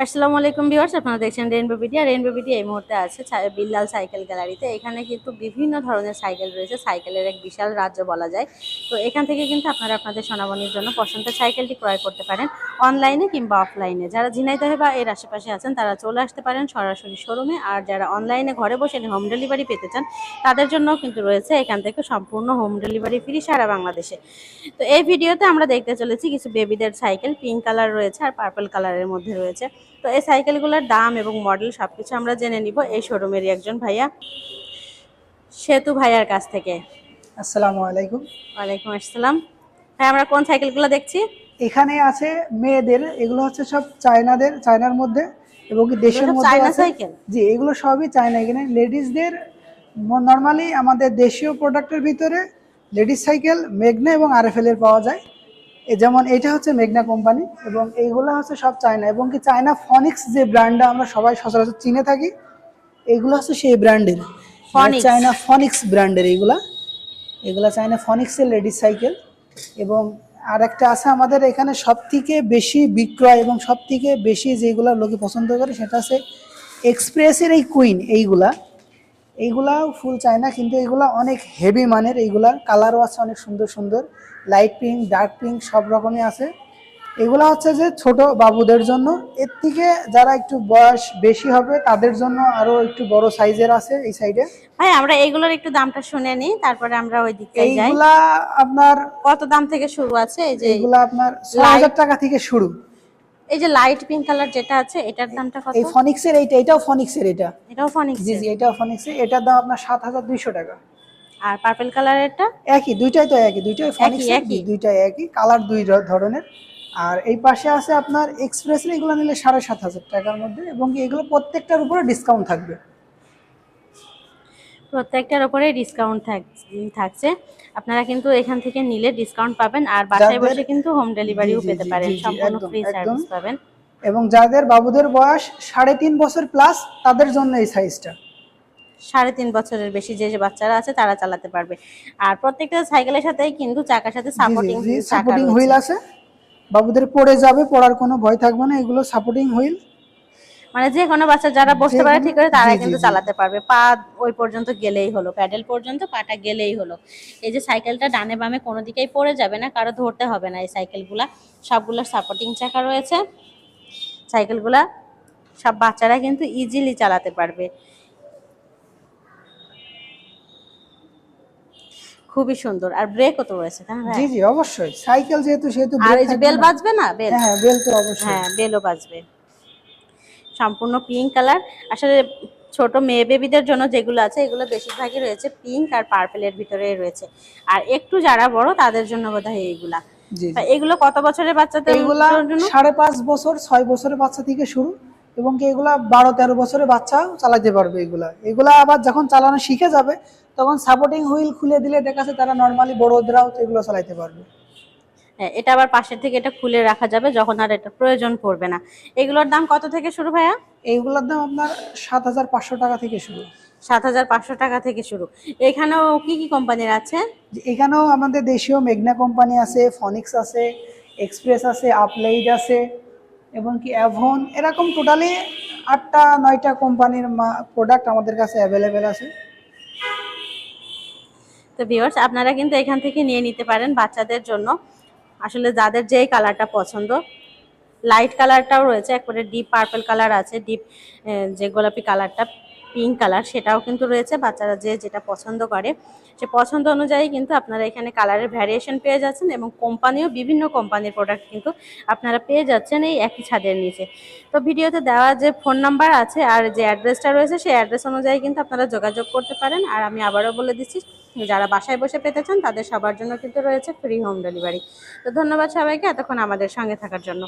আসসালামু আলাইকুম ভিউয়ার্স, আপনারা দেখছেন রেইনবো বিডি আর রেইনবো বিডি এই মুহূর্তে আছে বিল্লাল সাইকেল গ্যালারিতে। এখানে কিন্তু বিভিন্ন ধরনের সাইকেল রয়েছে। সাইকেলের এক বিশাল রাজ্য বলা যায়। তো এখান থেকে কিন্তু আপনারা আপনাদের সোনাবনির জন্য পছন্দের সাইকেলটি ক্রয় করতে পারেন অনলাইনে কিংবা অফলাইনে। যারা ঝিনাইদহে বা এর আশেপাশে আছেন, তারা চলে আসতে পারেন সরাসরি শোরুমে। আর যারা অনলাইনে ঘরে বসে হোম ডেলিভারি পেতে চান, তাদের জন্য কিন্তু রয়েছে এখান থেকে সম্পূর্ণ হোম ডেলিভারি ফ্রি সারা বাংলাদেশে। তো এই ভিডিওতে আমরা দেখতে চলেছি কিছু বেবিদের সাইকেল। পিঙ্ক কালার রয়েছে আর পার্পল কালারের মধ্যে রয়েছে। তো এই সাইকেলগুলোর দাম এবং মডেল সবকিছু আমরা জেনে নিব। এই শোরুমেরই একজন ভাইয়া সেতু ভাইয়ার কাছ থেকে। আসসালামু আলাইকুম। ওয়ালাইকুম আসসালাম। ভাই আমরা কোন সাইকেলগুলো দেখছি? এখানে আছে মেয়েদের এগুলো হচ্ছে সব চায়নাদের চায়নার মধ্যে এবং দেশের মধ্যে সাইকেল? জি এগুলো সবই চায়না। এখানে লেডিসদের নর্মালি আমাদের দেশীয় প্রোডাক্টের ভিতরে লেডিস সাইকেল মেঘনা এবং আরএফএল এর পাওয়া যায়। যেমন এটা হচ্ছে মেঘনা কোম্পানি এবং এইগুলো হচ্ছে সব চায়না এবং কি চায়না ফনিক্স যে ব্র্যান্ডটা আমরা সবাই সচরাচর চিনে থাকি এগুলো হচ্ছে সেই ব্র্যান্ডের। চায়না ফনিক্স ব্র্যান্ডের এইগুলা। এগুলা চায়না ফনিক্সের লেডিস সাইকেল এবং আর একটা আছে আমাদের এখানে সব থেকে বেশি বিক্রয় এবং সব থেকে বেশি যেগুলা লোকে পছন্দ করে সেটা আছে এক্সপ্রেসের এই কুইন এইগুলা। এইগুলাও ফুল চাই না কিন্তু এইগুলা অনেক হেভি মানের এইগুলার কালারও আছে অনেক সুন্দর সুন্দর। লাইট পিঙ্ক ডার্ক পিঙ্ক সব রকমই আছে। এগুলা হচ্ছে যে ছোট বাবুদের জন্য। এর থেকে যারা একটু বয়স বেশি হবে তাদের জন্য আরও একটু বড় সাইজের আছে এই সাইডে ভাই আমরা এইগুলোর একটু দামটা শুনে নিই তারপরে আমরা ওই দিকে যাই। এইগুলা আপনার কত দাম থেকে শুরু আছে এই যে এইগুলা আপনার ছয় হাজার টাকা থেকে শুরু। এই যে লাইট পিঙ্ক কালার যেটা আছে এটার দামটা কত? এই ফনিক্সের এইটা এটাও ফনিক্সের এটা। এটাও ফনিক্স জি জি এটাও ফনিক্সের এটার দাম আপনার সাত হাজার দুইশো টাকা। আর পার্পল কালারেরটা একই দুইটাই তো একই দুইটাই ফনিক্স একই। দুইটাই একই কালার দুই ধরনের। আর এই পাশে আছে আপনার এক্সপ্রেসের এগুলো নিলে সাড়ে সাত হাজার টাকার মধ্যে এবং কি এগুলো প্রত্যেকটার উপরে ডিসকাউন্ট থাকবে। প্রত্যেকটার উপরে ডিসকাউন্ট থাকছে। আপনারা কিন্তু এখান থেকে নিলে ডিসকাউন্ট পাবেন আর বাসায় বসে কিন্তু হোম ডেলিভারিও পেতে পারেন। সম্পূর্ণ ফ্রি সার্ভিস পাবেন। এবং যাদের বাবুদের বয়স সাড়ে তিন বছর প্লাস তাদের জন্য এই সাইজটা সাড়ে তিন বছরের বেশি যে যে বাচ্চারা আছে তারা চালাতে পারবে। আর প্রত্যেকটা সাইকেলের সাথেই কিন্তু চাকার সাথে সাপোর্টিং সাপোর্টিং হুইল আছে। বাবুদের পড়ে যাবে পড়ার কোনো ভয় থাকবে না এগুলো সাপোর্টিং হুইল। মানে যে কোনো বাচ্চা যারা বসতে পারে ঠিক করে তারা কিন্তু চালাতে পারবে। পা ওই পর্যন্ত গেলেই হলো প্যাডেল পর্যন্ত পাটা গেলেই হলো। এই যে সাইকেলটা ডানে বামে কোনো দিকেই পড়ে যাবে না কারও ধরতে হবে না এই সাইকেলগুলা। সবগুলোর সাপোর্টিং চাকা রয়েছে। সাইকেলগুলা সব বাচ্চারা কিন্তু ইজিলি চালাতে পারবে। খুবই সুন্দর। আর ব্রেকও তো রয়েছে জি জি অবশ্যই। সাইকেল যেহেতু সেহেতু আর এই যে বেল। বাজবে না? বেল হ্যাঁ বেল তো অবশ্যই। হ্যাঁ বেলও বাজবে। সম্পূর্ণ পিঙ্ক কালার আসলে ছোট মেয়ে বেবিদের জন্য যেগুলো আছে এগুলো বেশিরভাগই রয়েছে পিঙ্ক আর পার্পেলের ভিতরে রয়েছে। আর একটু যারা বড় তাদের জন্য বোধ হয় এইগুলা এগুলো কত বছরের বাচ্চাদের জন্য? সাড়ে পাঁচ বছর ছয় বছরের বাচ্চা থেকে শুরু এবং কি এগুলা বারো তেরো বছরের বাচ্চা চালাতে পারবে এগুলা। এগুলা আবার যখন চালানো শিখে যাবে তখন সাপোর্টিং হুইল খুলে দিলে দেখা যাচ্ছে তারা নর্মালি বড়দেরাও এগুলো চালাতে পারবে। হ্যাঁ, এটা আবার পাশের থেকে এটা খুলে রাখা যাবে যখন আর এটা প্রয়োজন পড়বে না। এগুলোর দাম কত থেকে শুরু ভাইয়া? এইগুলোর দাম আপনার সাত হাজার পাঁচশো টাকা থেকে শুরু। সাত হাজার পাঁচশো টাকা থেকে শুরু। এখানেও কি কি কোম্পানির আছে? এখানেও আমাদের দেশীয় মেঘনা কোম্পানি আছে ফনিক্স আছে এক্সপ্রেস আছে আপলাইড আছে এবং কি অ্যাভন। এরকম টোটালি আটটা নয়টা কোম্পানির প্রোডাক্ট আমাদের কাছে অ্যাভেলেবেল আছে। তো ভিউয়ার্স আপনারা কিন্তু এখান থেকে নিয়ে নিতে পারেন বাচ্চাদের জন্য। আসলে যাদের যেই কালারটা পছন্দ লাইট কালারটাও রয়েছে, একবারে ডিপ পার্পল কালার আছে ডিপ যে গোলাপি কালারটা পিঙ্ক কালার সেটাও কিন্তু রয়েছে। বাচ্চারা যে যেটা পছন্দ করে, সে পছন্দ অনুযায়ী কিন্তু আপনারা এখানে কালারের ভ্যারিয়েশন পেয়ে যাচ্ছেন এবং কোম্পানিও বিভিন্ন কোম্পানির প্রোডাক্ট কিন্তু আপনারা পেয়ে যাচ্ছেন এই একই ছাদের নিচে। তো ভিডিওতে দেওয়া যে ফোন নাম্বার আছে আর যে অ্যাড্রেসটা রয়েছে, সেই অ্যাড্রেস অনুযায়ী কিন্তু আপনারা যোগাযোগ করতে পারেন। আর আমি আবারও বলে দিচ্ছি, যারা বাসায় বসে পেতে চান, তাদের সবার জন্য কিন্তু রয়েছে ফ্রি হোম ডেলিভারি তো ধন্যবাদ সবাইকে, এতক্ষণ আমাদের সঙ্গে থাকার জন্য।